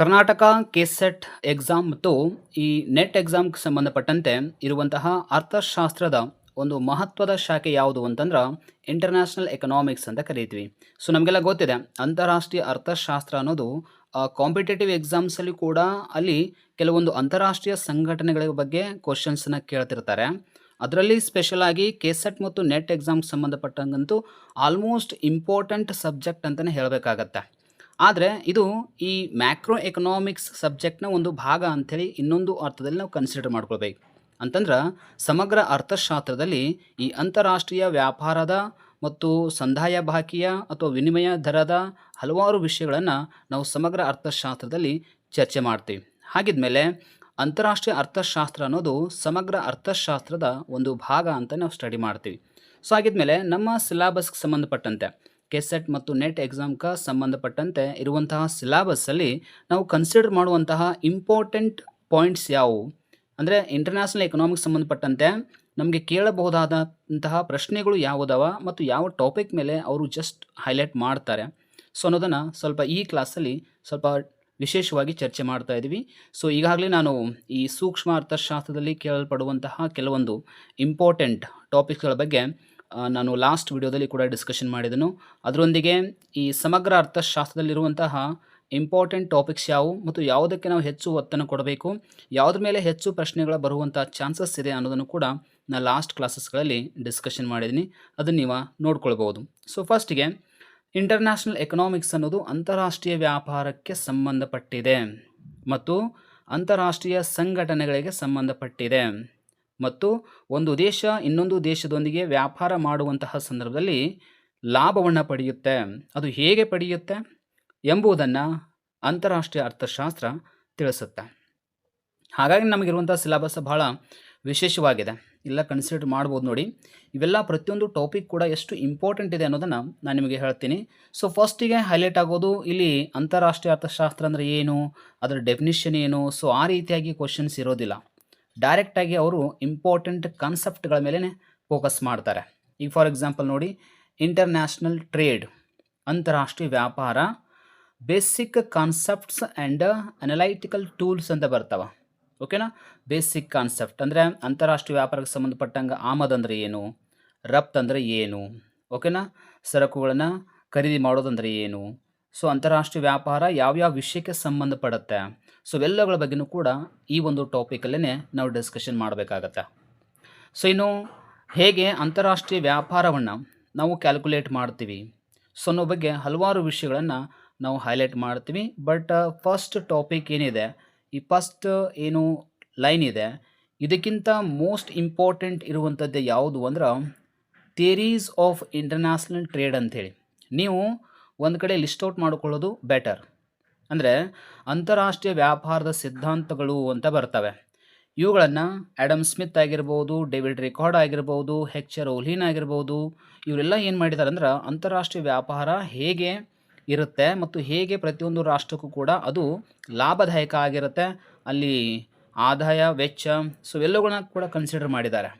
Karnataka KSET exam ಮತ್ತು ಈ net ಎಕ್ಸಾಮ್ಗೆ ಸಂಬಂಧಪಟ್ಟಂತೆ ಇರುವಂತಹ ಅರ್ಥಶಾಸ್ತ್ರದ ಒಂದು ಮಹತ್ವದ ಶಾಖೆ ಯಾವುದು ಅಂತಂದ್ರೆ ಇಂಟರ್ನ್ಯಾಷನಲ್ ಎಕನಾಮಿಕ್ಸ್ ಅಂತ ಕರಿತೀವಿ. ಸೊ ನಮಗೆಲ್ಲ ಗೊತ್ತಿದೆ, ಅಂತಾರಾಷ್ಟ್ರೀಯ ಅರ್ಥಶಾಸ್ತ್ರ ಅನ್ನೋದು ಕಾಂಪಿಟೇಟಿವ್ ಎಕ್ಸಾಮ್ಸಲ್ಲಿ ಕೂಡ ಅಲ್ಲಿ ಕೆಲವೊಂದು ಅಂತಾರಾಷ್ಟ್ರೀಯ ಸಂಘಟನೆಗಳ ಬಗ್ಗೆ ಕ್ವಶನ್ಸನ್ನ ಕೇಳ್ತಿರ್ತಾರೆ. ಅದರಲ್ಲಿ ಸ್ಪೆಷಲ್ ಆಗಿ ಕೆಸೆಟ್ ಮತ್ತು ನೆಟ್ ಎಕ್ಸಾಮ್ಗೆ ಸಂಬಂಧಪಟ್ಟಂಗಂತೂ ಆಲ್ಮೋಸ್ಟ್ ಇಂಪಾರ್ಟೆಂಟ್ ಸಬ್ಜೆಕ್ಟ್ ಅಂತಲೇ ಹೇಳಬೇಕಾಗತ್ತೆ. ಆದರೆ ಇದು ಈ ಮ್ಯಾಕ್ರೋ ಎಕನಾಮಿಕ್ಸ್ ಸಬ್ಜೆಕ್ಟ್ನ ಒಂದು ಭಾಗ ಅಂಥೇಳಿ ಇನ್ನೊಂದು ಅರ್ಥದಲ್ಲಿ ನಾವು ಕನ್ಸಿಡರ್ ಮಾಡ್ಕೊಳ್ಬೇಕು. ಅಂತಂದ್ರೆ ಸಮಗ್ರ ಅರ್ಥಶಾಸ್ತ್ರದಲ್ಲಿ ಈ ಅಂತಾರಾಷ್ಟ್ರೀಯ ವ್ಯಾಪಾರದ ಮತ್ತು ಸಂದಾಯ ಬಾಕಿಯ ಅಥವಾ ವಿನಿಮಯ ದರದ ಹಲವಾರು ವಿಷಯಗಳನ್ನು ನಾವು ಸಮಗ್ರ ಅರ್ಥಶಾಸ್ತ್ರದಲ್ಲಿ ಚರ್ಚೆ ಮಾಡ್ತೀವಿ. ಹಾಗಿದ್ಮೇಲೆ ಅಂತಾರಾಷ್ಟ್ರೀಯ ಅರ್ಥಶಾಸ್ತ್ರ ಅನ್ನೋದು ಸಮಗ್ರ ಅರ್ಥಶಾಸ್ತ್ರದ ಒಂದು ಭಾಗ ಅಂತ ನಾವು ಸ್ಟಡಿ ಮಾಡ್ತೀವಿ. ಸೊ ಹಾಗಿದ್ಮೇಲೆ ನಮ್ಮ ಸಿಲಾಬಸ್ಗೆ ಸಂಬಂಧಪಟ್ಟಂತೆ ಕೆಸೆಟ್ ಮತ್ತು ನೆಟ್ ಎಕ್ಸಾಮ್ಗೆ ಸಂಬಂಧಪಟ್ಟಂತೆ ಇರುವಂತಹ ಸಿಲಾಬಸ್ಸಲ್ಲಿ ನಾವು ಕನ್ಸಿಡರ್ ಮಾಡುವಂತಹ ಇಂಪಾರ್ಟೆಂಟ್ ಪಾಯಿಂಟ್ಸ್ ಯಾವುವು? ಅಂದರೆ ಇಂಟರ್ನ್ಯಾಷನಲ್ ಎಕನಾಮಿಕ್ಸ್ ಸಂಬಂಧಪಟ್ಟಂತೆ ನಮಗೆ ಕೇಳಬಹುದಾದಂತಹ ಪ್ರಶ್ನೆಗಳು ಯಾವುದವ ಮತ್ತು ಯಾವ ಟಾಪಿಕ್ ಮೇಲೆ ಅವರು ಜಸ್ಟ್ ಹೈಲೈಟ್ ಮಾಡ್ತಾರೆ. ಸೊ ಅನ್ನೋದನ್ನು ಸ್ವಲ್ಪ ಈ ಕ್ಲಾಸಲ್ಲಿ ಸ್ವಲ್ಪ ವಿಶೇಷವಾಗಿ ಚರ್ಚೆ ಮಾಡ್ತಾ ಇದ್ದೀವಿ. ಸೊ ಈಗಾಗಲೇ ನಾನು ಈ ಸೂಕ್ಷ್ಮ ಅರ್ಥಶಾಸ್ತ್ರದಲ್ಲಿ ಕೇಳಲ್ಪಡುವಂತಹ ಕೆಲವೊಂದು ಇಂಪಾರ್ಟೆಂಟ್ ಟಾಪಿಕ್ಸ್ಗಳ ಬಗ್ಗೆ ನಾನು ಲಾಸ್ಟ್ ವಿಡಿಯೋದಲ್ಲಿ ಕೂಡ ಡಿಸ್ಕಷನ್ ಮಾಡಿದನು. ಅದರೊಂದಿಗೆ ಈ ಸಮಗ್ರ ಅರ್ಥಶಾಸ್ತ್ರದಲ್ಲಿರುವಂತಹ ಇಂಪಾರ್ಟೆಂಟ್ ಟಾಪಿಕ್ಸ್ ಯಾವುವು ಮತ್ತು ಯಾವುದಕ್ಕೆ ನಾವು ಹೆಚ್ಚು ಒತ್ತನ್ನು ಕೊಡಬೇಕು, ಯಾವುದ್ರ ಮೇಲೆ ಹೆಚ್ಚು ಪ್ರಶ್ನೆಗಳು ಬರುವಂಥ ಚಾನ್ಸಸ್ ಇದೆ ಅನ್ನೋದನ್ನು ಕೂಡ ನಾನು ಲಾಸ್ಟ್ ಕ್ಲಾಸಸ್ಗಳಲ್ಲಿ ಡಿಸ್ಕಷನ್ ಮಾಡಿದ್ದೀನಿ ಅದನ್ನು ನೀವು ನೋಡ್ಕೊಳ್ಬೋದು ಸೊ ಫಸ್ಟಿಗೆ ಇಂಟರ್ನ್ಯಾಷನಲ್ ಎಕನಾಮಿಕ್ಸ್ ಅನ್ನೋದು ಅಂತಾರಾಷ್ಟ್ರೀಯ ವ್ಯಾಪಾರಕ್ಕೆ ಸಂಬಂಧಪಟ್ಟಿದೆ ಮತ್ತು ಅಂತಾರಾಷ್ಟ್ರೀಯ ಸಂಘಟನೆಗಳಿಗೆ ಸಂಬಂಧಪಟ್ಟಿದೆ. ಮತ್ತು ಒಂದು ದೇಶ ಇನ್ನೊಂದು ದೇಶದೊಂದಿಗೆ ವ್ಯಾಪಾರ ಮಾಡುವಂತಹ ಸಂದರ್ಭದಲ್ಲಿ ಲಾಭವನ್ನು ಪಡೆಯುತ್ತೆ. ಅದು ಹೇಗೆ ಪಡೆಯುತ್ತೆ? ಎಂಬುದನ್ನು ಅಂತಾರಾಷ್ಟ್ರೀಯ ಅರ್ಥಶಾಸ್ತ್ರ ತಿಳಿಸುತ್ತೆ. ಹಾಗಾಗಿ ನಮಗಿರುವಂಥ ಸಿಲೆಬಸ್ ಬಹಳ ವಿಶೇಷವಾಗಿದೆ. ಇಲ್ಲ ಕನ್ಸಿಡರ್ ಮಾಡ್ಬೋದು ನೋಡಿ. ಇವೆಲ್ಲ ಪ್ರತಿಯೊಂದು ಟಾಪಿಕ್ ಕೂಡ ಎಷ್ಟು ಇಂಪಾರ್ಟೆಂಟ್ ಇದೆ ಅನ್ನೋದನ್ನು ನಾನು ನಿಮಗೆ ಹೇಳ್ತೀನಿ. ಸೊ ಫಸ್ಟಿಗೆ ಹೈಲೈಟ್ ಆಗೋದು ಇಲ್ಲಿ ಅಂತಾರಾಷ್ಟ್ರೀಯ ಅರ್ಥಶಾಸ್ತ್ರ ಅಂದರೆ ಏನು? ಅದರ ಡೆಫಿನಿಷನ್ ಏನು? ಸೊ ಆ ರೀತಿಯಾಗಿ ಕ್ವಶನ್ಸ್ ಇರೋದಿಲ್ಲ. ಡೈರೆಕ್ಟಾಗಿ ಅವರು ಇಂಪಾರ್ಟೆಂಟ್ ಕಾನ್ಸೆಪ್ಟ್ಗಳ ಮೇಲೇ ಫೋಕಸ್ ಮಾಡ್ತಾರೆ. ಈಗ ಫಾರ್ ಎಕ್ಸಾಂಪಲ್ ನೋಡಿ ಇಂಟರ್ನ್ಯಾಷನಲ್ ಟ್ರೇಡ್ ಅಂತಾರಾಷ್ಟ್ರೀಯ ವ್ಯಾಪಾರ basic concepts and analytical tools ಅಂತ ಬರ್ತಾವೆ. ಓಕೆನಾ ಬೇಸಿಕ್ ಕಾನ್ಸೆಪ್ಟ್ ಅಂದರೆ ಅಂತಾರಾಷ್ಟ್ರೀಯ ವ್ಯಾಪಾರಕ್ಕೆ ಸಂಬಂಧಪಟ್ಟಂಗೆ ಆಮದು ಅಂದರೆ ಏನು? ರಫ್ತು ಅಂದರೆ ಏನು? ಓಕೆನಾ ಸರಕುಗಳನ್ನು ಖರೀದಿ ಮಾಡೋದಂದರೆ ಏನು? ಸೊ ಅಂತಾರಾಷ್ಟ್ರೀಯ ವ್ಯಾಪಾರ ಯಾವ್ಯಾವ ವಿಷಯಕ್ಕೆ ಸಂಬಂಧಪಡುತ್ತೆ? ಸೊ ಇವೆಲ್ಲಗಳ ಬಗ್ಗೆನೂ ಕೂಡ ಈ ಒಂದು ಟಾಪಿಕಲ್ಲೇ ನಾವು ಡಿಸ್ಕಷನ್ ಮಾಡಬೇಕಾಗತ್ತೆ. ಸೊ ಇನ್ನು ಹೇಗೆ ಅಂತಾರಾಷ್ಟ್ರೀಯ ವ್ಯಾಪಾರವನ್ನು ನಾವು ಕ್ಯಾಲ್ಕುಲೇಟ್ ಮಾಡ್ತೀವಿ? ಸೊ ಅನ್ನೋ ಬಗ್ಗೆ ಹಲವಾರು ವಿಷಯಗಳನ್ನು ನಾವು ಹೈಲೈಟ್ ಮಾಡ್ತೀವಿ. ಬಟ್ ಫಸ್ಟ್ ಟಾಪಿಕ್ ಏನಿದೆ? ಈ ಫಸ್ಟ್ ಏನು ಲೈನ್ ಇದೆ? ಇದಕ್ಕಿಂತ ಮೋಸ್ಟ್ ಇಂಪಾರ್ಟೆಂಟ್ ಇರುವಂಥದ್ದು ಯಾವುದು ಅಂದ್ರೆ ಥಿಯರೀಸ್ ಆಫ್ ಇಂಟರ್ನ್ಯಾಷನಲ್ ಟ್ರೇಡ್ ಅಂಥೇಳಿ ನೀವು ಒಂದು ಕಡೆ ಲಿಸ್ಟ್ ಔಟ್ ಮಾಡಿಕೊಳ್ಳೋದು ಬೆಟರ್ ಅಂದರೆ ಅಂತಾರಾಷ್ಟ್ರೀಯ ವ್ಯಾಪಾರದ ಸಿದ್ಧಾಂತಗಳು ಅಂತ ಬರ್ತವೆ. ಇವುಗಳನ್ನು ಆ್ಯಡಮ್ ಸ್ಮಿತ್ ಆಗಿರ್ಬೋದು ಡೇವಿಡ್ ರಿಕಾರ್ಡ್ ಆಗಿರ್ಬೋದು ಹೆಕ್ಚರ್ ಓಲಿನ್ ಆಗಿರ್ಬೋದು, ಇವರೆಲ್ಲ ಏನು ಮಾಡಿದ್ದಾರೆ ಅಂದ್ರೆ ಅಂತಾರಾಷ್ಟ್ರೀಯ ವ್ಯಾಪಾರ ಹೇಗೆ ಇರುತ್ತೆ ಮತ್ತು ಹೇಗೆ ಪ್ರತಿಯೊಂದು ರಾಷ್ಟ್ರಕ್ಕೂ ಕೂಡ ಅದು ಲಾಭದಾಯಕ ಆಗಿರುತ್ತೆ, ಅಲ್ಲಿ ಆದಾಯ, ವೆಚ್ಚ ಸೊ ಎಲ್ಲಗಳನ್ನ ಕೂಡ ಕನ್ಸಿಡರ್ ಮಾಡಿದ್ದಾರೆ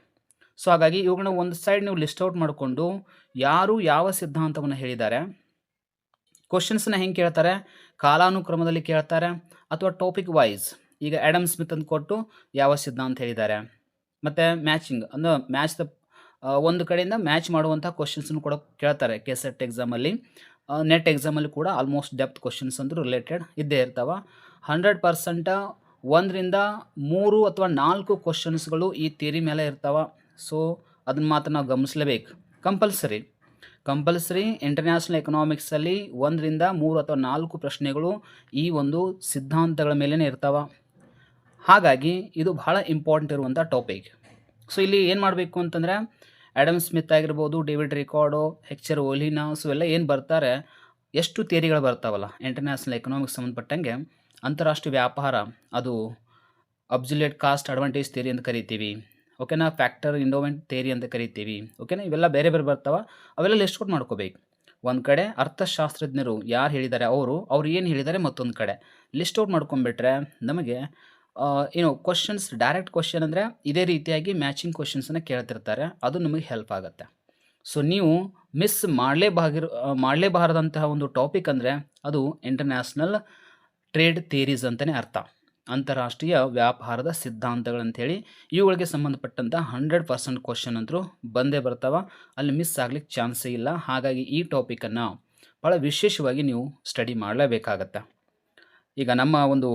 ಸೊ ಹಾಗಾಗಿ ಇವುಗಳನ್ನ ಒಂದು ಸೈಡ್ ನೀವು ಲಿಸ್ಟ್ ಔಟ್ ಮಾಡಿಕೊಂಡು ಯಾರು ಯಾವ ಸಿದ್ಧಾಂತವನ್ನು ಹೇಳಿದ್ದಾರೆ ಕ್ವಶನ್ಸ್ನ ಹೆಂಗೆ ಕೇಳ್ತಾರೆ? ಕಾಲಾನುಕ್ರಮದಲ್ಲಿ ಕೇಳ್ತಾರೆ ಅಥವಾ ಟಾಪಿಕ್ ವೈಸ್ ಈಗ ಆ್ಯಡಮ್ ಸ್ಮಿತ್ ಅಂತ ಕೊಟ್ಟು ಯಾವ ಸಿದ್ಧಾಂತ ಹೇಳಿದ್ದಾರೆ. ಮತ್ತು ಮ್ಯಾಚಿಂಗ್ ಅಂದ್ರೆ ಮ್ಯಾಚ್ ದ ಒಂದು ಕಡೆಯಿಂದ ಮ್ಯಾಚ್ ಮಾಡುವಂಥ ಕ್ವಶನ್ಸನ್ನು ಕೂಡ ಕೇಳ್ತಾರೆ ಕೆ ಸೆಟ್ ಎಕ್ಸಾಮಲ್ಲಿ ನೆಟ್ ಎಕ್ಸಾಮಲ್ಲಿ ಕೂಡ ಆಲ್ಮೋಸ್ಟ್ ಡೆಪ್ತ್ ಕ್ವಶನ್ಸ್ ಅಂದರೂ ರಿಲೇಟೆಡ್ ಇದ್ದೇ ಇರ್ತಾವೆ. ಹಂಡ್ರೆಡ್ ಪರ್ಸೆಂಟ ಒಂದರಿಂದ ಮೂರು ಅಥವಾ ನಾಲ್ಕು ಕ್ವಶನ್ಸ್ಗಳು ಈ ಥಿಯರಿ ಮೇಲೆ ಇರ್ತಾವೆ. ಸೊ ಅದನ್ನ ಮಾತ್ರ ನಾವು ಗಮನಿಸಲೇಬೇಕು. ಕಂಪಲ್ಸರಿ ಕಂಪಲ್ಸರಿ ಇಂಟರ್ನ್ಯಾಷನಲ್ ಎಕನಾಮಿಕ್ಸಲ್ಲಿ ಒಂದರಿಂದ ಮೂರು ಅಥವಾ ನಾಲ್ಕು ಪ್ರಶ್ನೆಗಳು ಈ ಒಂದು ಸಿದ್ಧಾಂತಗಳ ಮೇಲೇ ಇರ್ತಾವೆ. ಹಾಗಾಗಿ ಇದು ಬಹಳ ಇಂಪಾರ್ಟೆಂಟ್ ಇರುವಂಥ ಟಾಪಿಕ್ ಸೊ ಇಲ್ಲಿ ಏನು ಮಾಡಬೇಕು ಅಂತಂದರೆ ಆ್ಯಡಮ್ ಸ್ಮಿತ್ ಆಗಿರ್ಬೋದು ಡೇವಿಡ್ ರಿಕಾರ್ಡು ಹೆಕ್ಚರ್ ಓಲಿನಾ ಎಲ್ಲ ಏನು ಬರ್ತಾರೆ, ಎಷ್ಟು ಥಿಯರಿಗಳು ಬರ್ತಾವಲ್ಲ ಇಂಟರ್ನ್ಯಾಷನಲ್ ಎಕನಾಮಿಕ್ಸ್ ಸಂಬಂಧಪಟ್ಟಂಗೆ, ಅಂತಾರಾಷ್ಟ್ರೀಯ ವ್ಯಾಪಾರ, ಅದು ಅಬ್ಸುಲೇಟ್ ಕಾಸ್ಟ್ ಅಡ್ವಾಂಟೇಜ್ ಥಿಯರಿ ಅಂತ ಕರಿತೀವಿ. ಓಕೆನಾ? ಫ್ಯಾಕ್ಟರ್ ಇಂಡೋಮೆಂಟ್ ಥಿಯರಿ ಅಂತ ಕರಿತೀವಿ. ಓಕೆನಾ? ಇವೆಲ್ಲ ಬೇರೆ ಬೇರೆ ಬರ್ತಾವೆ. ಅವೆಲ್ಲ ಲಿಸ್ಟ್ ಔಟ್ ಮಾಡ್ಕೋಬೇಕು. ಒಂದು ಕಡೆ ಅರ್ಥಶಾಸ್ತ್ರಜ್ಞರು ಯಾರು ಹೇಳಿದ್ದಾರೆ ಅವರು, ಅವ್ರು ಏನು ಹೇಳಿದ್ದಾರೆ ಮತ್ತೊಂದು ಕಡೆ. ಲಿಸ್ಟ್ ಔಟ್ ಮಾಡ್ಕೊಂಡ್ಬಿಟ್ರೆ ನಮಗೆ ಏನು ಕ್ವಶನ್ಸ್ ಡೈರೆಕ್ಟ್ ಕ್ವಶನ್ ಅಂದರೆ ಇದೇ ರೀತಿಯಾಗಿ ಮ್ಯಾಚಿಂಗ್ ಕ್ವಶನ್ಸನ್ನು ಕೇಳ್ತಿರ್ತಾರೆ. ಅದು ನಮಗೆ ಹೆಲ್ಪ್ ಆಗುತ್ತೆ. ಸೊ ನೀವು ಮಿಸ್ ಮಾಡಲೇಬಾಗಿರೋ ಮಾಡಲೇಬಾರದಂತಹ ಒಂದು ಟಾಪಿಕ್ ಅಂದರೆ ಅದು ಇಂಟರ್ನ್ಯಾಷನಲ್ ಟ್ರೇಡ್ ಥಿಯರೀಸ್ ಅಂತಲೇ ಅರ್ಥ. ಅಂತಾರಾಷ್ಟ್ರೀಯ ವ್ಯಾಪಾರದ ಸಿದ್ಧಾಂತಗಳಂಥೇಳಿ ಇವುಗಳಿಗೆ ಸಂಬಂಧಪಟ್ಟಂಥ ಹಂಡ್ರೆಡ್ ಪರ್ಸೆಂಟ್ ಕ್ವಶನ್ ಅಂತೂ ಬಂದೇ ಬರ್ತಾವೆ. ಅಲ್ಲಿ ಮಿಸ್ ಆಗ್ಲಿಕ್ಕೆ ಚಾನ್ಸೇ ಇಲ್ಲ. ಹಾಗಾಗಿ ಈ ಟಾಪಿಕನ್ನು ಭಾಳ ವಿಶೇಷವಾಗಿ ನೀವು ಸ್ಟಡಿ ಮಾಡಲೇಬೇಕಾಗತ್ತೆ. ಈಗ ನಮ್ಮ ಒಂದು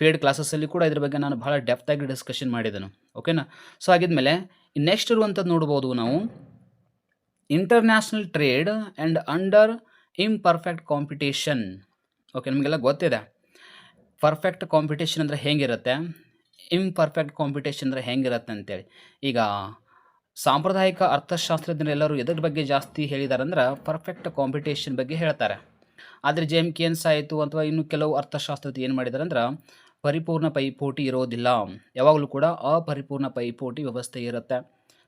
ಫೇಡ್ ಕ್ಲಾಸಸ್ಸಲ್ಲಿ ಕೂಡ ಇದ್ರ ಬಗ್ಗೆ ನಾನು ಭಾಳ ಡೆಪ್ತಾಗಿ ಡಿಸ್ಕಷನ್ ಮಾಡಿದ್ದೇನೆ ಓಕೆನಾ ಸೊ ಆಗಿದ್ಮೇಲೆ ನೆಕ್ಸ್ಟ್ ಇರುವಂಥದ್ದು ನೋಡ್ಬೋದು ನಾವು. International trade and under imperfect competition okay ನಿಮಗೆಲ್ಲ ಗೊತ್ತಿದೆ. ಪರ್ಫೆಕ್ಟ್ ಕಾಂಪಿಟೇಷನ್ ಅಂದರೆ ಹೇಗಿರುತ್ತೆ? ಇಂಪರ್ಫೆಕ್ಟ್ ಕಾಂಪಿಟೇಷನ್ ಅಂದರೆ ಹೆಂಗಿರುತ್ತೆ ಅಂತೇಳಿ. ಈಗ ಸಾಂಪ್ರದಾಯಿಕ ಅರ್ಥಶಾಸ್ತ್ರಜ್ಞರೆಲ್ಲರೂ ಎದ್ರ ಬಗ್ಗೆ ಜಾಸ್ತಿ ಹೇಳಿದ್ದಾರೆ ಅಂದ್ರೆ ಪರ್ಫೆಕ್ಟ್ ಕಾಂಪಿಟೇಷನ್ ಬಗ್ಗೆ ಹೇಳ್ತಾರೆ. ಆದರೆ ಜೆ ಎಂ ಕೆನ್ಸ್ ಆಯಿತು ಅಥವಾ ಇನ್ನು ಕೆಲವು ಅರ್ಥಶಾಸ್ತ್ರಜ್ಞ ಏನು ಮಾಡಿದ್ದಾರೆ ಅಂದ್ರೆ ಪರಿಪೂರ್ಣ ಪೈಪೋಟಿ ಇರೋದಿಲ್ಲ. ಯಾವಾಗಲೂ ಕೂಡ ಅಪರಿಪೂರ್ಣ ಪೈಪೋಟಿ ವ್ಯವಸ್ಥೆ ಇರುತ್ತೆ.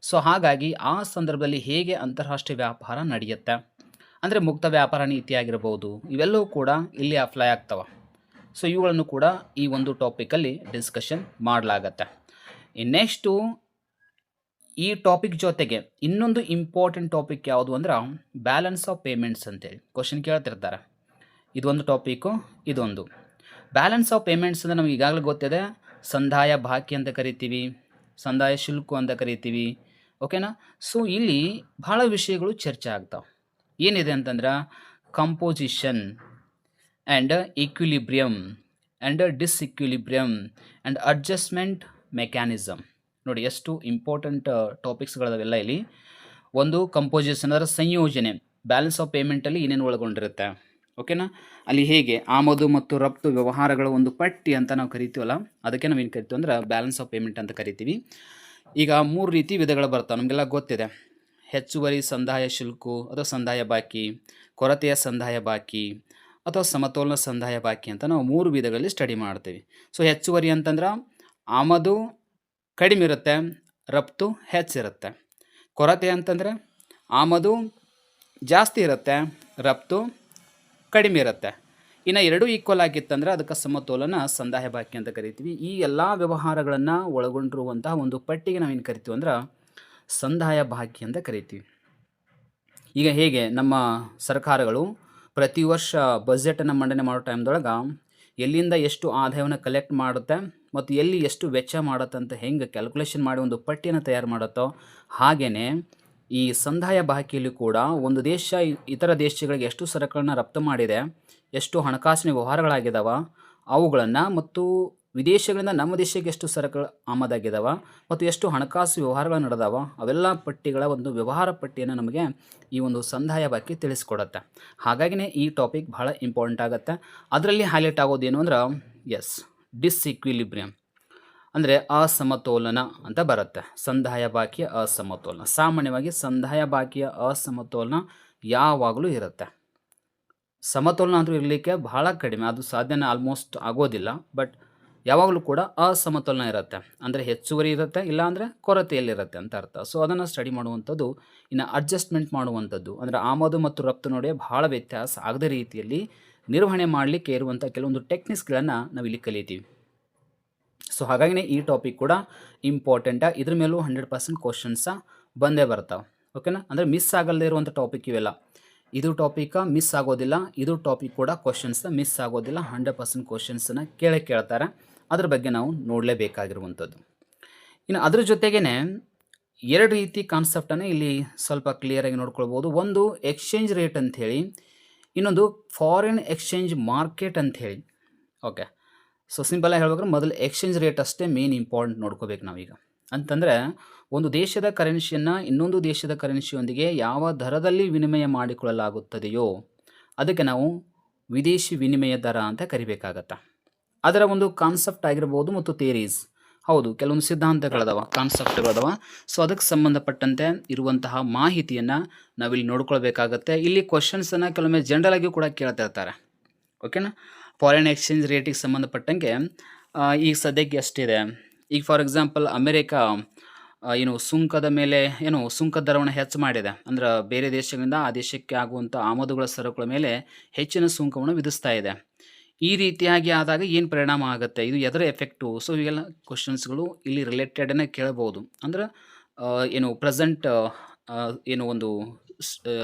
ಸೊ ಹಾಗಾಗಿ ಆ ಸಂದರ್ಭದಲ್ಲಿ ಹೇಗೆ ಅಂತಾರಾಷ್ಟ್ರೀಯ ವ್ಯಾಪಾರ ನಡೆಯುತ್ತೆ? ಅಂದರೆ ಮುಕ್ತ ವ್ಯಾಪಾರ ನೀತಿಯಾಗಿರ್ಬೋದು, ಇವೆಲ್ಲವೂ ಕೂಡ ಇಲ್ಲಿ ಅಪ್ಲೈ ಆಗ್ತವೆ. ಸೊ ಇವುಗಳನ್ನು ಕೂಡ ಈ ಒಂದು ಟಾಪಿಕಲ್ಲಿ ಡಿಸ್ಕಷನ್ ಮಾಡಲಾಗತ್ತೆ. ನೆಕ್ಸ್ಟು ಈ ಟಾಪಿಕ್ ಜೊತೆಗೆ ಇನ್ನೊಂದು ಇಂಪಾರ್ಟೆಂಟ್ ಟಾಪಿಕ್ ಯಾವುದು ಅಂದ್ರೆ ಬ್ಯಾಲೆನ್ಸ್ ಆಫ್ ಪೇಮೆಂಟ್ಸ್ ಅಂತೇಳಿ. ಕ್ವಶನ್ ಕೇಳ್ತಿರ್ತಾರೆ. ಇದೊಂದು ಟಾಪಿಕ್ಕು ಇದೊಂದು. ಬ್ಯಾಲೆನ್ಸ್ ಆಫ್ ಪೇಮೆಂಟ್ಸ್ ಅಂದರೆ ನಮಗೆ ಈಗಾಗಲೇ ಗೊತ್ತಿದೆ. ಸಂದಾಯ ಬಾಕಿ ಅಂತ ಕರಿತೀವಿ, ಸಂದಾಯ ಶುಲ್ಕ ಅಂತ ಕರಿತೀವಿ ಓಕೆನಾ ಸೊ ಇಲ್ಲಿ ಭಾಳ ವಿಷಯಗಳು ಚರ್ಚೆ ಆಗ್ತಾವೆ. ಏನಿದೆ ಅಂತಂದ್ರೆ composition and equilibrium and disequilibrium and adjustment mechanism ನೋಡಿ, ಎಷ್ಟು ಇಂಪಾರ್ಟೆಂಟ್ ಟಾಪಿಕ್ಸ್ಗಳದಾವೆಲ್ಲ ಇಲ್ಲಿ. ಒಂದು ಕಂಪೋಸಿಷನ್ ಅದರ ಸಂಯೋಜನೆ ಬ್ಯಾಲೆನ್ಸ್ ಆಫ್ ಪೇಮೆಂಟಲ್ಲಿ ಏನೇನು ಒಳಗೊಂಡಿರುತ್ತೆ. ಓಕೆನಾ ಅಲ್ಲಿ ಹೇಗೆ ಆಮದು ಮತ್ತು ರಫ್ತು ವ್ಯವಹಾರಗಳ ಒಂದು ಪಟ್ಟಿ ಅಂತ ನಾವು ಕರಿತೀವಲ್ಲ, ಅದಕ್ಕೆ ನಾವು ಏನು ಕರಿತೀವಿ ಅಂದ್ರೆ ಬ್ಯಾಲೆನ್ಸ್ ಆಫ್ ಪೇಮೆಂಟ್ ಅಂತ ಕರಿತೀವಿ. ಈಗ ಮೂರು ರೀತಿ ವಿಧಗಳು ಬರ್ತಾವೆ, ನಮಗೆಲ್ಲ ಗೊತ್ತಿದೆ. ಹೆಚ್ಚುವರಿ ಸಂದಾಯ ಶುಲ್ಕು ಅಥವಾ ಸಂದಾಯ ಬಾಕಿ, ಕೊರತೆಯ ಸಂದಾಯ ಬಾಕಿ ಅಥವಾ ಸಮತೋಲನ ಸಂದಾಯ ಬಾಕಿ ಅಂತ ನಾವು ಮೂರು ವಿಧಗಳಲ್ಲಿ ಸ್ಟಡಿ ಮಾಡ್ತೀವಿ. ಸೊ ಹೆಚ್ಚುವರಿ ಅಂತಂದ್ರೆ ಆಮದು ಕಡಿಮೆ ಇರುತ್ತೆ, ರಫ್ತು ಹೆಚ್ಚಿರುತ್ತೆ ಕೊರತೆ ಅಂತಂದರೆ ಆಮದು ಜಾಸ್ತಿ ಇರುತ್ತೆ, ರಫ್ತು ಕಡಿಮೆ ಇರುತ್ತೆ. ಇನ್ನು ಎರಡೂ ಈಕ್ವಲ್ ಆಗಿತ್ತಂದ್ರೆ ಅದಕ್ಕೆ ಸಮತೋಲನ ಸಂದಾಯ ಬಾಕಿ ಅಂತ ಕರಿತೀವಿ. ಈ ಎಲ್ಲ ವ್ಯವಹಾರಗಳನ್ನು ಒಳಗೊಂಡಿರುವಂತಹ ಒಂದು ಪಟ್ಟಿಗೆ ನಾವೇನು ಕರಿತೀವಿ ಅಂದ್ರೆ ಸಂದಾಯ ಬಾಕಿ ಅಂತ ಕರಿತೀವಿ. ಈಗ ಹೇಗೆ ನಮ್ಮ ಸರ್ಕಾರಗಳು ಪ್ರತಿ ವರ್ಷ ಬಜೆಟನ್ನು ಮಂಡನೆ ಮಾಡೋ ಟೈಮ್ದೊಳಗೆ ಎಲ್ಲಿಂದ ಎಷ್ಟು ಆದಾಯವನ್ನು ಕಲೆಕ್ಟ್ ಮಾಡುತ್ತೆ ಮತ್ತು ಎಲ್ಲಿ ಎಷ್ಟು ವೆಚ್ಚ ಮಾಡುತ್ತೆ ಅಂತ ಹೆಂಗೆ ಕ್ಯಾಲ್ಕುಲೇಷನ್ ಮಾಡಿ ಒಂದು ಪಟ್ಟಿಯನ್ನು ತಯಾರು ಮಾಡುತ್ತೋ ಹಾಗೆಯೇ ಈ ಸಂದಾಯ ಬಾಕಿಯಲ್ಲಿ ಕೂಡ ಒಂದು ದೇಶ ಇತರ ದೇಶಗಳಿಗೆ ಎಷ್ಟು ಸರಕುಗಳನ್ನ ರಫ್ತು ಮಾಡಿದೆ, ಎಷ್ಟು ಹಣಕಾಸಿನ ವ್ಯವಹಾರಗಳಾಗಿದ್ದಾವೆ ಅವುಗಳನ್ನು ಮತ್ತು ವಿದೇಶಗಳಿಂದ ನಮ್ಮ ದೇಶಕ್ಕೆ ಎಷ್ಟು ಸರಕುಗಳು ಆಮದಾಗಿದ್ದಾವ ಮತ್ತು ಎಷ್ಟು ಹಣಕಾಸು ವ್ಯವಹಾರಗಳು ನಡೆದಾವ, ಅವೆಲ್ಲ ಪಟ್ಟಿಗಳ ಒಂದು ವ್ಯವಹಾರ ಪಟ್ಟಿಯನ್ನು ನಮಗೆ ಈ ಒಂದು ಸಂದಾಯ ಬಾಕಿ ತಿಳಿಸ್ಕೊಡುತ್ತೆ. ಹಾಗಾಗಿನೇ ಈ ಟಾಪಿಕ್ ಬಹಳ ಇಂಪಾರ್ಟೆಂಟ್ ಆಗುತ್ತೆ. ಅದರಲ್ಲಿ ಹೈಲೈಟ್ ಆಗೋದೇನು ಅಂದ್ರೆ ಎಸ್ ಡಿಸ್ಇಕ್ವಿಲಿಬ್ರಿಯಂ ಅಂದರೆ ಅಸಮತೋಲನ ಅಂತ ಬರುತ್ತೆ. ಸಂದಾಯ ಬಾಕಿಯ ಅಸಮತೋಲನ. ಸಾಮಾನ್ಯವಾಗಿ ಸಂದಾಯ ಬಾಕಿಯ ಅಸಮತೋಲನ ಯಾವಾಗಲೂ ಇರುತ್ತೆ. ಸಮತೋಲನ ಅಂದರೂ ಇರಲಿಕ್ಕೆ ಬಹಳ ಕಡಿಮೆ. ಅದು ಸಾಧ್ಯನೇ ಆಲ್ಮೋಸ್ಟ್ ಆಗೋದಿಲ್ಲ. ಬಟ್ ಯಾವಾಗಲೂ ಕೂಡ ಅಸಮತೋಲನ ಇರುತ್ತೆ. ಅಂದರೆ ಹೆಚ್ಚುವರಿ ಇರುತ್ತೆ, ಇಲ್ಲಾಂದರೆ ಕೊರತೆಯಲ್ಲಿರುತ್ತೆ ಅಂತ ಅರ್ಥ. ಸೊ ಅದನ್ನು ಸ್ಟಡಿ ಮಾಡುವಂಥದ್ದು, ಇನ್ನು ಅಡ್ಜಸ್ಟ್ಮೆಂಟ್ ಮಾಡುವಂಥದ್ದು, ಅಂದರೆ ಆಮದು ಮತ್ತು ರಫ್ತು ನಡುವೆ ಬಹಳ ವ್ಯತ್ಯಾಸ ಆಗದ ರೀತಿಯಲ್ಲಿ ನಿರ್ವಹಣೆ ಮಾಡಲಿಕ್ಕೆ ಇರುವಂಥ ಕೆಲವೊಂದು ಟೆಕ್ನಿಕ್ಸ್ಗಳನ್ನು ನಾವಿಲ್ಲಿ ಕಲಿತೀವಿ. ಸೊ ಹಾಗಾಗಿನೇ ಈ ಟಾಪಿಕ್ ಕೂಡ ಇಂಪಾರ್ಟೆಂಟ ಇದ್ರ ಮೇಲೂ ಹಂಡ್ರೆಡ್ ಪರ್ಸೆಂಟ್ ಕ್ವಶನ್ಸ ಬಂದೇ ಬರ್ತಾವೆ. ಓಕೆನಾ ಅಂದರೆ ಮಿಸ್ ಆಗಲ್ಲದೆ ಇರುವಂಥ ಟಾಪಿಕ್ ಇವೆಲ್ಲ. ಇದು ಟಾಪಿಕ ಮಿಸ್ ಆಗೋದಿಲ್ಲ. ಇದು ಟಾಪಿಕ್ ಕೂಡ ಕ್ವಶನ್ಸ್ನ ಮಿಸ್ ಆಗೋದಿಲ್ಲ. ಹಂಡ್ರೆಡ್ ಪರ್ಸೆಂಟ್ ಕ್ವಶನ್ಸನ್ನು ಕೇಳೇ ಕೇಳ್ತಾರೆ. ಅದ್ರ ಬಗ್ಗೆ ನಾವು ನೋಡಲೇಬೇಕಾಗಿರುವಂಥದ್ದು. ಇನ್ನು ಅದ್ರ ಜೊತೆಗೇ ಎರಡು ರೀತಿ ಕಾನ್ಸೆಪ್ಟನ್ನು ಇಲ್ಲಿ ಸ್ವಲ್ಪ ಕ್ಲಿಯರಾಗಿ ನೋಡ್ಕೊಳ್ಬೋದು. ಒಂದು ಎಕ್ಸ್ಚೇಂಜ್ ರೇಟ್ ಅಂಥೇಳಿ, ಇನ್ನೊಂದು ಫಾರಿನ್ ಎಕ್ಸ್ಚೇಂಜ್ ಮಾರ್ಕೆಟ್ ಅಂಥೇಳಿ. ಓಕೆ, ಸೊ ಸಿಂಪಲಾಗಿ ಹೇಳ್ಬೇಕಂದ್ರೆ ಮೊದಲು ಎಕ್ಸ್ಚೇಂಜ್ ರೇಟ್ ಅಷ್ಟೇ ಮೇನ್ ಇಂಪಾರ್ಟೆಂಟ್ ನೋಡ್ಕೋಬೇಕು ನಾವೀಗ. ಅಂತಂದರೆ, ಒಂದು ದೇಶದ ಕರೆನ್ಸಿಯನ್ನು ಇನ್ನೊಂದು ದೇಶದ ಕರೆನ್ಸಿಯೊಂದಿಗೆ ಯಾವ ದರದಲ್ಲಿ ವಿನಿಮಯ ಮಾಡಿಕೊಳ್ಳಲಾಗುತ್ತದೆಯೋ, ಅದಕ್ಕೆ ನಾವು ವಿದೇಶಿ ವಿನಿಮಯ ದರ ಅಂತ ಕರಿಬೇಕಾಗತ್ತೆ. ಅದರ ಒಂದು ಕಾನ್ಸೆಪ್ಟ್ ಆಗಿರ್ಬೋದು ಮತ್ತು ಥಿಯರೀಸ್ ಹೌದು, ಕೆಲವೊಂದು ಸಿದ್ಧಾಂತಗಳದಾವ ಕಾನ್ಸೆಪ್ಟ್ಗಳದಾವ ಸೊ ಅದಕ್ಕೆ ಸಂಬಂಧಪಟ್ಟಂತೆ ಇರುವಂತಹ ಮಾಹಿತಿಯನ್ನು ನಾವಿಲ್ಲಿ ನೋಡ್ಕೊಳ್ಬೇಕಾಗತ್ತೆ. ಇಲ್ಲಿ ಕ್ವಶನ್ಸನ್ನು ಕೆಲವೊಮ್ಮೆ ಜನರಲ್ ಆಗಿ ಕೂಡ ಕೇಳ್ತಾ ಇರ್ತಾರೆ. ಓಕೆನಾ ಫಾರಿನ್ ಎಕ್ಸ್ಚೇಂಜ್ ರೇಟಿಗೆ ಸಂಬಂಧಪಟ್ಟಂಗೆ ಈಗ ಸದ್ಯಕ್ಕೆ ಎಷ್ಟಿದೆ? ಈಗ ಫಾರ್ ಎಕ್ಸಾಂಪಲ್ ಅಮೇರಿಕಾ ಏನು ಸುಂಕದ ಮೇಲೆ, ಏನು ಸುಂಕ ದರವನ್ನು ಹೆಚ್ಚು ಮಾಡಿದೆ. ಅಂದರೆ ಬೇರೆ ದೇಶಗಳಿಂದ ಆ ದೇಶಕ್ಕೆ ಆಗುವಂಥ ಆಮದುಗಳ ಸರಕುಗಳ ಮೇಲೆ ಹೆಚ್ಚಿನ ಸುಂಕವನ್ನು ವಿಧಿಸ್ತಾ ಇದೆ. ಈ ರೀತಿಯಾಗಿ ಆದಾಗ ಏನು ಪರಿಣಾಮ ಆಗುತ್ತೆ? ಇದು ಎದರ ಎಫೆಕ್ಟು ಸೊ ಇವೆಲ್ಲ ಕ್ವಶನ್ಸ್ಗಳು ಇಲ್ಲಿ ರಿಲೇಟೆಡನ್ನೇ ಕೇಳಬಹುದು ಅಂದ್ರೆ ಏನು ಪ್ರೆಸೆಂಟ್ ಏನು ಒಂದು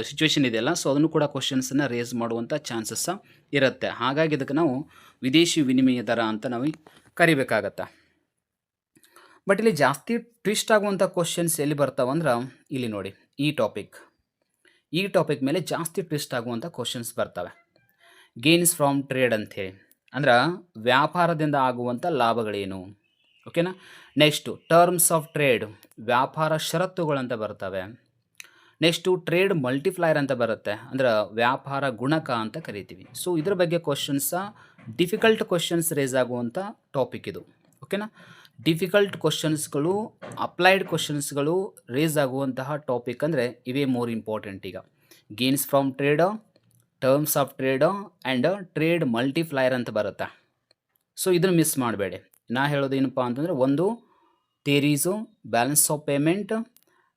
ಸಿಚುವೇಶನ್ ಇದೆಯಲ್ಲ ಸೊ ಅದನ್ನು ಕೂಡ ಕ್ವಶನ್ಸನ್ನು ರೇಸ್ ಮಾಡುವಂಥ ಚಾನ್ಸಸ್ ಇರುತ್ತೆ. ಹಾಗಾಗಿ ಇದಕ್ಕೆ ನಾವು ವಿದೇಶಿ ವಿನಿಮಯ ದರ ಅಂತ ನಾವು ಕರಿಬೇಕಾಗತ್ತೆ? ಬಟ್ ಇಲ್ಲಿ ಜಾಸ್ತಿ ಟ್ವಿಸ್ಟ್ ಆಗುವಂಥ ಕ್ವಶನ್ಸ್ ಎಲ್ಲಿ ಬರ್ತಾವಂದ್ರೆ ಇಲ್ಲಿ ನೋಡಿ, ಈ ಟಾಪಿಕ್ ಈ ಟಾಪಿಕ್ ಮೇಲೆ ಜಾಸ್ತಿ ಟ್ವಿಸ್ಟ್ ಆಗುವಂಥ ಕ್ವಶನ್ಸ್ ಬರ್ತವೆ. ಗೇನ್ಸ್ ಫ್ರಾಮ್ ಟ್ರೇಡ್ ಅಂಥೇಳಿ ಅಂದ್ರೆ ವ್ಯಾಪಾರದಿಂದ ಆಗುವಂಥ ಲಾಭಗಳೇನು? ಓಕೆನಾ ನೆಕ್ಸ್ಟು ಟರ್ಮ್ಸ್ ಆಫ್ ಟ್ರೇಡ್ ವ್ಯಾಪಾರ ಷರತ್ತುಗಳಂತ ಬರ್ತವೆ. ನೆಕ್ಸ್ಟು ಟ್ರೇಡ್ ಮಲ್ಟಿಫ್ಲೈರ್ ಅಂತ ಬರುತ್ತೆ. ಅಂದ್ರೆ ವ್ಯಾಪಾರ ಗುಣಕ ಅಂತ ಕರಿತೀವಿ. ಸೊ ಇದ್ರ ಬಗ್ಗೆ ಕ್ವಶನ್ಸ ಡಿಫಿಕಲ್ಟ್ ಕ್ವಶನ್ಸ್ ರೇಸ್ ಆಗುವಂಥ ಟಾಪಿಕ್ ಇದು. ಓಕೆನಾ ಡಿಫಿಕಲ್ಟ್ ಕ್ವಶನ್ಸ್ಗಳು ಅಪ್ಲೈಡ್ ಕ್ವಶನ್ಸ್ಗಳು ರೇಸ್ ಆಗುವಂತಹ ಟಾಪಿಕ್ ಅಂದರೆ ಇವೇ ಮೋರ್ ಇಂಪಾರ್ಟೆಂಟ್ ಈಗ. Gains from trade terms of trade and trade multiplier ಅಂತ ಬರುತ್ತೆ? ಸೊ ಇದನ್ನು ಮಿಸ್ ಮಾಡಬೇಡಿ. ನಾ ಹೇಳೋದು ಏನಪ್ಪ ಅಂತಂದರೆ ಒಂದು theories balance of payment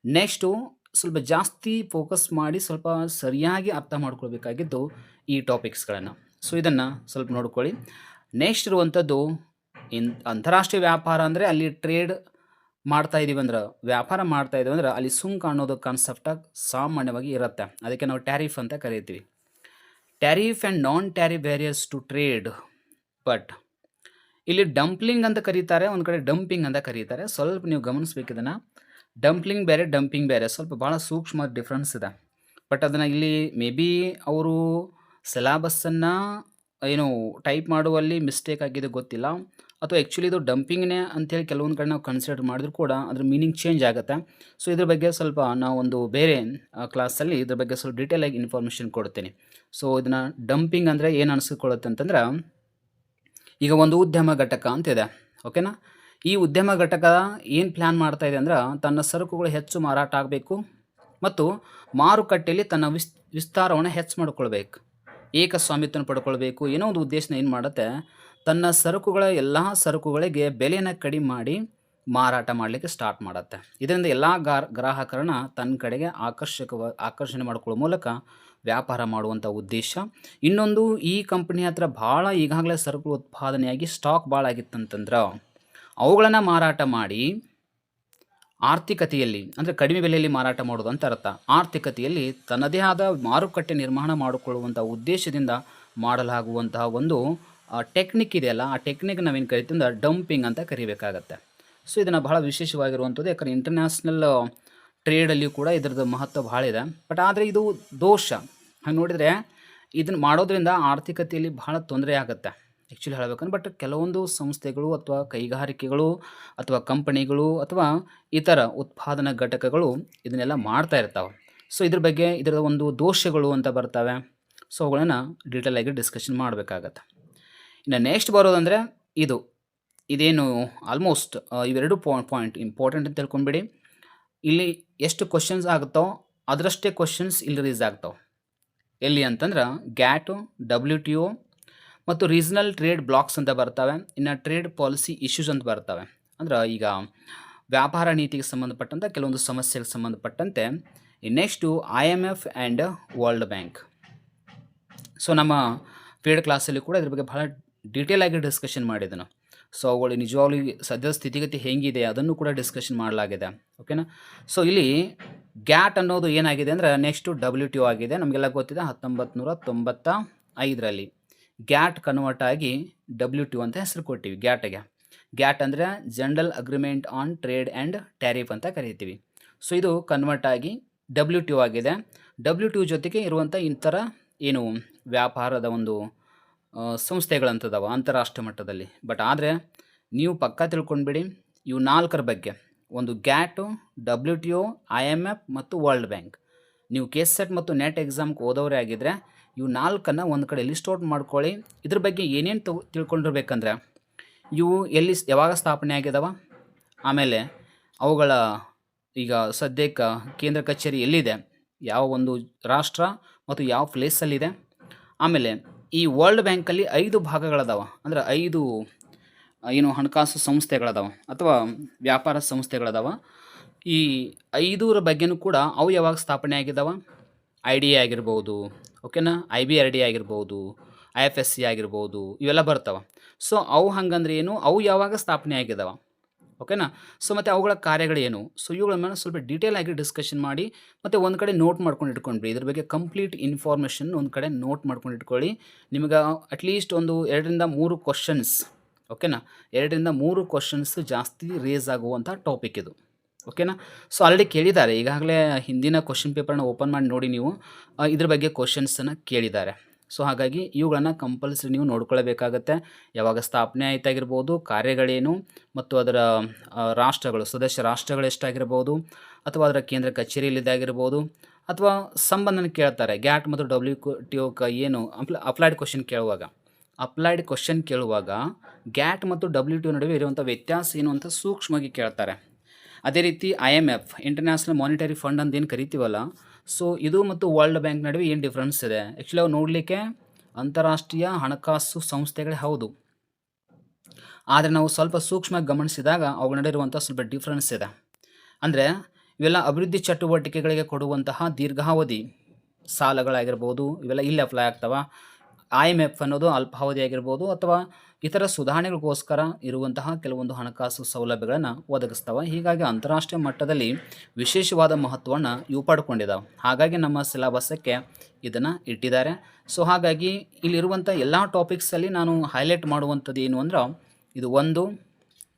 next ಸ್ವಲ್ಪ ಜಾಸ್ತಿ ಫೋಕಸ್ ಮಾಡಿ ಸ್ವಲ್ಪ ಸರಿಯಾಗಿ ಅರ್ಥ ಮಾಡ್ಕೊಳ್ಬೇಕಾಗಿದ್ದು ಈ ಟಾಪಿಕ್ಸ್ಗಳನ್ನು ಸೊ ಇದನ್ನು ಸ್ವಲ್ಪ ನೋಡ್ಕೊಳ್ಳಿ. ನೆಕ್ಸ್ಟ್ ಇರುವಂಥದ್ದು ಇನ್ ಅಂತಾರಾಷ್ಟ್ರೀಯ ವ್ಯಾಪಾರ ಅಂದರೆ ಅಲ್ಲಿ ಟ್ರೇಡ್ ಮಾಡ್ತಾ ಇದೀವಿ ಅಂದ್ರೆ, ವ್ಯಾಪಾರ ಮಾಡ್ತಾ ಇದೀವಿ ಅಂದ್ರೆ ಅಲ್ಲಿ ಸುಂಕ ಅನ್ನೋದು ಕಾನ್ಸೆಪ್ಟಾಗಿ ಸಾಮಾನ್ಯವಾಗಿ ಇರುತ್ತೆ. ಅದಕ್ಕೆ ನಾವು ಟ್ಯಾರಿಫ್ ಅಂತ ಕರಿತೀವಿ. Tariff and non tariff barriers to trade but ಇಲ್ಲಿ ಡಂಪ್ಲಿಂಗ್ ಅಂತ ಕರೀತಾರೆ, ಒಂದು ಕಡೆ ಡಂಪಿಂಗ್ ಅಂತ ಕರೀತಾರೆ. ಸ್ವಲ್ಪ ನೀವು ಗಮನಿಸ್ಬೇಕು ಇದನ್ನು ಡಂಪ್ಲಿಂಗ್ ಬೇರೆ ಡಂಪಿಂಗ್ ಬೇರೆ. ಸ್ವಲ್ಪ ಭಾಳ ಸೂಕ್ಷ್ಮ ಡಿಫ್ರೆನ್ಸ್ ಇದೆ. ಬಟ್ ಅದನ್ನು ಇಲ್ಲಿ ಮೇ ಬಿ ಅವರು ಸಿಲಾಬಸ್ಸನ್ನು ಏನು ಟೈಪ್ ಮಾಡುವಲ್ಲಿ ಮಿಸ್ಟೇಕ್ ಆಗಿದೆ ಗೊತ್ತಿಲ್ಲ. ಅಥವಾ ಆ್ಯಕ್ಚುಲಿ ಇದು ಡಂಪಿಂಗ್ನೇ ಅಂತೇಳಿ ಕೆಲವೊಂದು ಕಡೆ ನಾವು ಕನ್ಸಿಡರ್ ಮಾಡಿದ್ರು ಕೂಡ ಅದ್ರ ಮೀನಿಂಗ್ ಚೇಂಜ್ ಆಗುತ್ತೆ. ಸೊ ಇದ್ರ ಬಗ್ಗೆ ಸ್ವಲ್ಪ ನಾವೊಂದು ಬೇರೆ ಕ್ಲಾಸಲ್ಲಿ ಇದ್ರ ಬಗ್ಗೆ ಸ್ವಲ್ಪ ಡೀಟೇಲಾಗಿ ಇನ್ಫಾರ್ಮೇಷನ್ ಕೊಡ್ತೀನಿ. ಸೊ ಇದನ್ನು ಡಂಪಿಂಗ್ ಅಂದರೆ ಏನು ಅನಿಸ್ಕೊಳ್ಳುತ್ತೆ ಅಂತಂದ್ರೆ, ಈಗ ಒಂದು ಉದ್ಯಮ ಘಟಕ ಅಂತಿದೆ ಓಕೆನಾ ಈ ಉದ್ಯಮ ಘಟಕ ಏನು ಪ್ಲ್ಯಾನ್ ಮಾಡ್ತಾ ಇದೆ ಅಂದ್ರೆ, ತನ್ನ ಸರಕುಗಳು ಹೆಚ್ಚು ಮಾರಾಟ ಆಗಬೇಕು ಮತ್ತು ಮಾರುಕಟ್ಟೆಯಲ್ಲಿ ತನ್ನ ವಿಸ್, ವಿಸ್ತಾರವನ್ನು ಹೆಚ್ಚು ಮಾಡ್ಕೊಳ್ಬೇಕು. ಏಕಸ್ವಾಮಿತ್ವನ ಪಡ್ಕೊಳ್ಬೇಕು. ಏನೋ ಒಂದು ಉದ್ದೇಶನ ಏನು ಮಾಡುತ್ತೆ, ತನ್ನ ಸರಕುಗಳ ಎಲ್ಲ ಸರಕುಗಳಿಗೆ ಬೆಲೆಯನ್ನು ಕಡಿಮೆ ಮಾಡಿ ಮಾರಾಟ ಮಾಡಲಿಕ್ಕೆ ಸ್ಟಾರ್ಟ್ ಮಾಡುತ್ತೆ. ಇದರಿಂದ ಎಲ್ಲ ಗಾರ್, ಗ್ರಾಹಕರನ್ನ ತನ್ನ ಕಡೆಗೆ ಆಕರ್ಷಕವ, ಆಕರ್ಷಣೆ ಮಾಡ್ಕೊಳ್ಳೋ ಮೂಲಕ ವ್ಯಾಪಾರ ಮಾಡುವಂಥ ಉದ್ದೇಶ. ಇನ್ನೊಂದು ಈ ಕಂಪ್ನಿ ಹತ್ರ ಭಾಳ ಈಗಾಗಲೇ ಸರಕು ಉತ್ಪಾದನೆಯಾಗಿ ಸ್ಟಾಕ್ ಭಾಳ ಆಗಿತ್ತಂತಂದ್ರೆ, ಅವುಗಳನ್ನು ಮಾರಾಟ ಮಾಡಿ ಆರ್ಥಿಕತೆಯಲ್ಲಿ, ಅಂದರೆ ಕಡಿಮೆ ಬೆಲೆಯಲ್ಲಿ ಮಾರಾಟ ಮಾಡೋದು ಅಂತ ಅರ್ಥ. ಆರ್ಥಿಕತೆಯಲ್ಲಿ ತನ್ನದೇ ಆದ ಮಾರುಕಟ್ಟೆ ನಿರ್ಮಾಣ ಮಾಡಿಕೊಳ್ಳುವಂಥ ಉದ್ದೇಶದಿಂದ ಮಾಡಲಾಗುವಂತಹ ಒಂದು ಟೆಕ್ನಿಕ್ ಇದೆಯಲ್ಲ ಆ ಟೆಕ್ನಿಕ್ ನಾವೇನು ಕರಿತೀವಿ ಡಂಪಿಂಗ್ ಅಂತ ಕರಿಬೇಕಾಗತ್ತೆ. ಸೊ ಇದನ್ನು ಬಹಳ ವಿಶೇಷವಾಗಿರುವಂಥದ್ದು, ಯಾಕಂದರೆ ಇಂಟರ್ನ್ಯಾಷನಲ್ ಟ್ರೇಡಲ್ಲಿಯೂ ಕೂಡ ಇದರದ್ದು ಮಹತ್ವ ಭಾಳ ಇದೆ. ಬಟ್ ಆದರೆ ಇದು ದೋಷ. ಹಾಗೆ ನೋಡಿದರೆ ಇದನ್ನು ಮಾಡೋದ್ರಿಂದ ಆರ್ಥಿಕತೆಯಲ್ಲಿ ಬಹಳ ತೊಂದರೆ ಆಗುತ್ತೆ. ಆ್ಯಕ್ಚುಲಿ ಹೇಳ್ಬೇಕಂದ್ರೆ ಬಟ್ ಕೆಲವೊಂದು ಸಂಸ್ಥೆಗಳು ಅಥವಾ ಕೈಗಾರಿಕೆಗಳು ಅಥವಾ ಕಂಪನಿಗಳು ಅಥವಾ ಇತರ ಉತ್ಪಾದನಾ ಘಟಕಗಳು ಇದನ್ನೆಲ್ಲ ಮಾಡ್ತಾ ಇರ್ತಾವೆ. ಸೊ ಇದ್ರ ಬಗ್ಗೆ ಇದರ ಒಂದು ದೋಷಗಳು ಅಂತ ಬರ್ತವೆ. ಸೊ ಅವುಗಳನ್ನು ಆಗಿ ಡಿಸ್ಕಷನ್ ಮಾಡಬೇಕಾಗತ್ತೆ. ಇನ್ನು ನೆಕ್ಸ್ಟ್ ಬರೋದಂದರೆ ಇದು. ಇದೇನು ಆಲ್ಮೋಸ್ಟ್ ಇವೆರಡು ಪಾಯಿಂಟ್ ಇಂಪಾರ್ಟೆಂಟ್ ಅಂತ ತಿಳ್ಕೊಂಬಿಡಿ ಇಲ್ಲಿ ಎಷ್ಟು ಕ್ವಶನ್ಸ್ ಆಗುತ್ತೋ ಅದರಷ್ಟೇ ಕ್ವಶನ್ಸ್ ಇಲ್ಲಿ ರೀಸ್ ಆಗ್ತಾವೆ. ಎಲ್ಲಿ ಅಂತಂದ್ರೆ ಗ್ಯಾಟು ಡಬ್ಲ್ಯೂ ಟಿ ಒ ಮತ್ತು ರೀಜನಲ್ ಟ್ರೇಡ್ ಬ್ಲಾಕ್ಸ್ ಅಂತ ಬರ್ತವೆ. ಇನ್ನು ಟ್ರೇಡ್ ಪಾಲಿಸಿ ಇಶ್ಯೂಸ್ ಅಂತ ಬರ್ತವೆ. ಅಂದ್ರೆ ಈಗ ವ್ಯಾಪಾರ ನೀತಿಗೆ ಸಂಬಂಧಪಟ್ಟಂಥ ಕೆಲವೊಂದು ಸಮಸ್ಯೆಗೆ ಸಂಬಂಧಪಟ್ಟಂತೆ next I M F and World Bank so ನಮ್ಮ ಪೇಡ್ ಕ್ಲಾಸಲ್ಲಿ ಕೂಡ ಇದ್ರ ಬಗ್ಗೆ ಭಾಳ ಡೀಟೇಲ್ ಆಗಿ ಡಿಸ್ಕಷನ್ ಮಾಡಿದನು. ಸೊ ಅವುಗಳು ನಿಜವಾಗ್ಲೂ ಸದ್ಯದ ಸ್ಥಿತಿಗತಿ ಹೆಂಗಿದೆ ಅದನ್ನು ಕೂಡ ಡಿಸ್ಕಷನ್ ಮಾಡಲಾಗಿದೆ ಓಕೆನಾ ಸೊ ಇಲ್ಲಿ ಗ್ಯಾಟ್ ಅನ್ನೋದು ಏನಾಗಿದೆ ಅಂದರೆ ನೆಕ್ಸ್ಟು ಡಬ್ಲ್ಯೂ ಟಿ ಆಗಿದೆ, ನಮಗೆಲ್ಲ ಗೊತ್ತಿದೆ ಹತ್ತೊಂಬತ್ತು ನೂರ ತೊಂಬತ್ತ ಐದರಲ್ಲಿ ಗ್ಯಾಟ್ ಕನ್ವರ್ಟ್ ಆಗಿ ಡಬ್ಲ್ಯೂ ಟಿ ಅಂತ ಹೆಸರು ಕೊಟ್ಟಿವಿ ಗ್ಯಾಟ್ಗೆ ಗ್ಯಾಟ್ ಅಂದರೆ general agreement on trade and tariff ಅಂತ ಕರಿತೀವಿ. ಸೊ ಇದು ಕನ್ವರ್ಟ್ ಆಗಿ ಡಬ್ಲ್ಯೂ ಟಿ ಆಗಿದೆ. ಡಬ್ಲ್ಯೂ ಟಿ ಜೊತೆಗೆ ಇರುವಂಥ ಇಂಥರ ಏನು ವ್ಯಾಪಾರದ ಒಂದು ಸಂಸ್ಥೆಗಳಂತದವ ಅಂತಾರಾಷ್ಟ್ರೀಯ ಮಟ್ಟದಲ್ಲಿ. ಬಟ್ ಆದರೆ ನೀವು ಪಕ್ಕ ತಿಳ್ಕೊಂಡ್ಬಿಡಿ, ಇವು ನಾಲ್ಕರ ಬಗ್ಗೆ. ಒಂದು GATT W T O I M F ಮತ್ತು ವರ್ಲ್ಡ್ ಬ್ಯಾಂಕ್ ನೀವು ಕೇಸ್ ಸೆಟ್ ಮತ್ತು ನೆಟ್ ಎಕ್ಸಾಮ್ಗೆ ಓದೋರೇ ಆಗಿದ್ದರೆ ಇವು ನಾಲ್ಕನ್ನು ಒಂದು ಕಡೆ ಲಿಸ್ಟ್ ಔಟ್ ಮಾಡ್ಕೊಳ್ಳಿ. ಇದ್ರ ಬಗ್ಗೆ ಏನೇನು ತಗೊ ತಿಳ್ಕೊಂಡಿರ್ಬೇಕಂದ್ರೆ, ಇವು ಎಲ್ಲಿ ಯಾವಾಗ ಸ್ಥಾಪನೆ ಆಗಿದಾವ? ಆಮೇಲೆ ಅವುಗಳ ಈಗ ಸದ್ಯಕ್ಕೆ ಕೇಂದ್ರ ಕಚೇರಿ ಎಲ್ಲಿದೆ? ಯಾವ ಒಂದು ರಾಷ್ಟ್ರ ಮತ್ತು ಯಾವ ಪ್ಲೇಸಲ್ಲಿದೆ ಆಮೇಲೆ ಈ ವರ್ಲ್ಡ್ ಬ್ಯಾಂಕಲ್ಲಿ ಐದು ಭಾಗಗಳದಾವ. ಅಂದ್ರೆ ಐದು ಏನು ಹಣಕಾಸು ಸಂಸ್ಥೆಗಳದಾವ ಅಥವಾ ವ್ಯಾಪಾರ ಸಂಸ್ಥೆಗಳದಾವ. ಈ ಐದೂರ ಬಗ್ಗೆನೂ ಕೂಡ ಅವು ಯಾವಾಗ ಸ್ಥಾಪನೆ ಆಗಿದಾವ? ಐ ಡಿ ಎ ಆಗಿರ್ಬೋದು ಓಕೆನಾ ಐ ಬಿ ಆರ್ ಡಿ ಆಗಿರ್ಬೋದು ಐ ಎಫ್ ಎಸ್ ಸಿ ಆಗಿರ್ಬೋದು, ಇವೆಲ್ಲ ಬರ್ತಾವೆ. ಸೊ ಅವು ಹಂಗಂದ್ರೆ ಏನು? ಅವು ಯಾವಾಗ ಸ್ಥಾಪನೆ ಆಗಿದಾವ? ಓಕೆನಾ? ಸೊ ಮತ್ತು ಅವುಗಳ ಕಾರ್ಯಗಳೇನು ಸೊ ಇವುಗಳ ಮೇಲೆ ಸ್ವಲ್ಪ ಡೀಟೇಲ್ ಆಗಿ ಡಿಸ್ಕಷನ್ ಮಾಡಿ, ಮತ್ತು ಒಂದು ಕಡೆ ನೋಟ್ ಮಾಡ್ಕೊಂಡು ಇಟ್ಕೊಂಡ್ರಿ. ಇದ್ರ ಬಗ್ಗೆ ಕಂಪ್ಲೀಟ್ ಇನ್ಫಾರ್ಮೇಷನ್ ಒಂದು ಕಡೆ ನೋಟ್ ಮಾಡ್ಕೊಂಡು ಇಟ್ಕೊಳ್ಳಿ. ನಿಮಗೆ ಅಟ್ಲೀಸ್ಟ್ ಒಂದು ಎರಡರಿಂದ ಮೂರು ಕ್ವಶನ್ಸ್ ಓಕೆನಾ? ಎರಡರಿಂದ ಮೂರು ಕ್ವಶನ್ಸ್ ಜಾಸ್ತಿ ರೇಸ್ ಆಗುವಂಥ ಟಾಪಿಕ್ ಇದು, ಓಕೆನಾ? ಸೊ ಆಲ್ರೆಡಿ ಕೇಳಿದ್ದಾರೆ. ಈಗಾಗಲೇ ಹಿಂದಿನ ಕ್ವಶನ್ ಪೇಪರ್ನ ಓಪನ್ ಮಾಡಿ ನೋಡಿ ನೀವು. ಇದ್ರ ಬಗ್ಗೆ ಕ್ವಶನ್ಸನ್ನು ಕೇಳಿದ್ದಾರೆ. ಸೊ ಹಾಗಾಗಿ ಇವುಗಳನ್ನು ಕಂಪಲ್ಸರಿ ನೀವು ನೋಡ್ಕೊಳ್ಬೇಕಾಗತ್ತೆ. ಯಾವಾಗ ಸ್ಥಾಪನೆ ಆಯ್ತಾಗಿರ್ಬೋದು, ಕಾರ್ಯಗಳೇನು, ಮತ್ತು ಅದರ ರಾಷ್ಟ್ರಗಳು, ಸದಸ್ಯ ರಾಷ್ಟ್ರಗಳು ಎಷ್ಟಾಗಿರ್ಬೋದು, ಅಥವಾ ಅದರ ಕೇಂದ್ರ ಕಚೇರಿಯಲ್ಲಿದ್ದಾಗಿರ್ಬೋದು, ಅಥವಾ ಸಂಬಂಧನ ಕೇಳ್ತಾರೆ. ಗ್ಯಾಟ್ ಮತ್ತು ಡಬ್ಲ್ಯೂ ಟಿ ಒಕ ಏನು, ಅಪ್ಲ ಅಪ್ಲೈಡ್ ಕ್ವಶನ್ ಕೇಳುವಾಗ. ಅಪ್ಲೈಡ್ ಕ್ವಶನ್ ಕೇಳುವಾಗ ಗ್ಯಾಟ್ ಮತ್ತು ಡಬ್ಲ್ಯೂ ಟಿ ನಡುವೆ ಇರುವಂಥ ವ್ಯತ್ಯಾಸ ಏನು ಅಂತ ಸೂಕ್ಷ್ಮವಾಗಿ ಕೇಳ್ತಾರೆ. ಅದೇ ರೀತಿ I M F international monetary fund ಅಂತ ಏನು ಕರಿತೀವಲ್ಲ ಸೊ ಇದು ಮತ್ತು ವರ್ಲ್ಡ್ ಬ್ಯಾಂಕ್ ನಡುವೆ ಏನು ಡಿಫ್ರೆನ್ಸ್ ಇದೆ? ಆ್ಯಕ್ಚುಲಿ ಅವು ನೋಡಲಿಕ್ಕೆ ಅಂತಾರಾಷ್ಟ್ರೀಯ ಹಣಕಾಸು ಸಂಸ್ಥೆಗಳೇ ಹೌದು. ಆದರೆ ನಾವು ಸ್ವಲ್ಪ ಸೂಕ್ಷ್ಮವಾಗಿ ಗಮನಿಸಿದಾಗ ಅವುಗಳ ನಡುವೆ ಇರುವಂಥ ಸ್ವಲ್ಪ ಡಿಫ್ರೆನ್ಸ್ ಇದೆ. ಅಂದರೆ ಇವೆಲ್ಲ ಅಭಿವೃದ್ಧಿ ಚಟುವಟಿಕೆಗಳಿಗೆ ಕೊಡುವಂತಹ ದೀರ್ಘಾವಧಿ ಸಾಲಗಳಾಗಿರ್ಬೋದು, ಇವೆಲ್ಲ ಇಲ್ಲಿ ಅಪ್ಲೈ ಆಗ್ತವೆ. ಐ ಎಂ ಎಫ್ ಅನ್ನೋದು ಅಲ್ಪಾವಧಿ ಆಗಿರ್ಬೋದು ಅಥವಾ ಇತರ ಸುಧಾರಣೆಗಳಿಗೋಸ್ಕರ ಇರುವಂತಹ ಕೆಲವೊಂದು ಹಣಕಾಸು ಸೌಲಭ್ಯಗಳನ್ನು ಒದಗಿಸ್ತವೆ. ಹೀಗಾಗಿ ಅಂತಾರಾಷ್ಟ್ರೀಯ ಮಟ್ಟದಲ್ಲಿ ವಿಶೇಷವಾದ ಮಹತ್ವವನ್ನು ಇವು ಪಡ್ಕೊಂಡಿದ್ದಾವೆ ಹಾಗಾಗಿ ನಮ್ಮ ಸಿಲೆಬಸ್ಸಕ್ಕೆ ಇದನ್ನು ಇಟ್ಟಿದ್ದಾರೆ. ಸೊ ಹಾಗಾಗಿ ಇಲ್ಲಿರುವಂಥ ಎಲ್ಲ ಟಾಪಿಕ್ಸಲ್ಲಿ ನಾನು ಹೈಲೈಟ್ ಮಾಡುವಂಥದ್ದು ಏನು ಅಂದ್ರೆ, ಇದು ಒಂದು,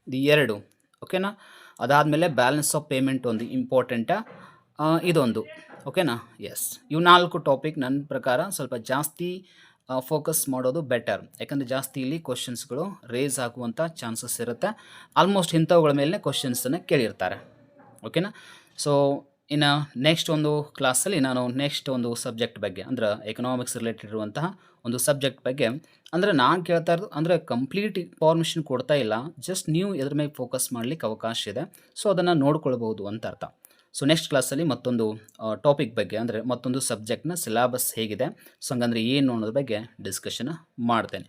ಇದು ಎರಡು ಓಕೆನಾ ಅದಾದಮೇಲೆ ಬ್ಯಾಲೆನ್ಸ್ ಆಫ್ ಪೇಮೆಂಟ್ ಒಂದು ಇಂಪಾರ್ಟೆಂಟ ಇದೊಂದು ಓಕೆನಾ ಎಸ್ ಇವು ನಾಲ್ಕು ಟಾಪಿಕ್ ನನ್ನ ಪ್ರಕಾರ ಸ್ವಲ್ಪ ಜಾಸ್ತಿ ಫೋಕಸ್ ಮಾಡೋದು ಬೆಟರ್ ಯಾಕಂದರೆ ಜಾಸ್ತಿ ಇಲ್ಲಿ ಕ್ವಶನ್ಸ್ಗಳು ರೇಸ್ ಆಗುವಂಥ ಚಾನ್ಸಸ್ ಇರುತ್ತೆ. ಆಲ್ಮೋಸ್ಟ್ ಇಂಥವುಗಳ ಮೇಲೆ ಕ್ವಶನ್ಸನ್ನು ಕೇಳಿರ್ತಾರೆ. ಓಕೆನಾ ಸೊ ಇನ್ನು ನೆಕ್ಸ್ಟ್ ಒಂದು ಕ್ಲಾಸಲ್ಲಿ ನಾನು ನೆಕ್ಸ್ಟ್ ಒಂದು ಸಬ್ಜೆಕ್ಟ್ ಬಗ್ಗೆ, ಅಂದ್ರೆ ಎಕನಾಮಿಕ್ಸ್ ರಿಲೇಟೆಡ್ ಇರುವಂತಹ ಒಂದು ಸಬ್ಜೆಕ್ಟ್ ಬಗ್ಗೆ, ಅಂದರೆ ನಾನು ಕೇಳ್ತಾ ಇರೋದು, ಅಂದರೆ ಕಂಪ್ಲೀಟ್ ಇನ್ಫಾರ್ಮೇಷನ್ ಕೊಡ್ತಾ ಇಲ್ಲ ಜಸ್ಟ್ ನೀವು ಇದ್ರ ಮೇಲೆ ಫೋಕಸ್ ಮಾಡಲಿಕ್ಕೆ ಅವಕಾಶ ಇದೆ. ಸೊ ಅದನ್ನು ನೋಡ್ಕೊಳ್ಬೋದು ಅಂತ ಅರ್ಥ. ಸೊ ನೆಕ್ಸ್ಟ್ ಕ್ಲಾಸಲ್ಲಿ ಮತ್ತೊಂದು ಟಾಪಿಕ್ ಬಗ್ಗೆ, ಅಂದರೆ ಮತ್ತೊಂದು ಸಬ್ಜೆಕ್ಟ್ನ ಸಿಲಾಬಸ್ ಹೇಗಿದೆ. ಸೊ ಹಂಗಂದ್ರೆ ಏನು ಅನ್ನೋದ್ರ ಬಗ್ಗೆ ಡಿಸ್ಕಷನ್ ಮಾಡ್ತೇನೆ.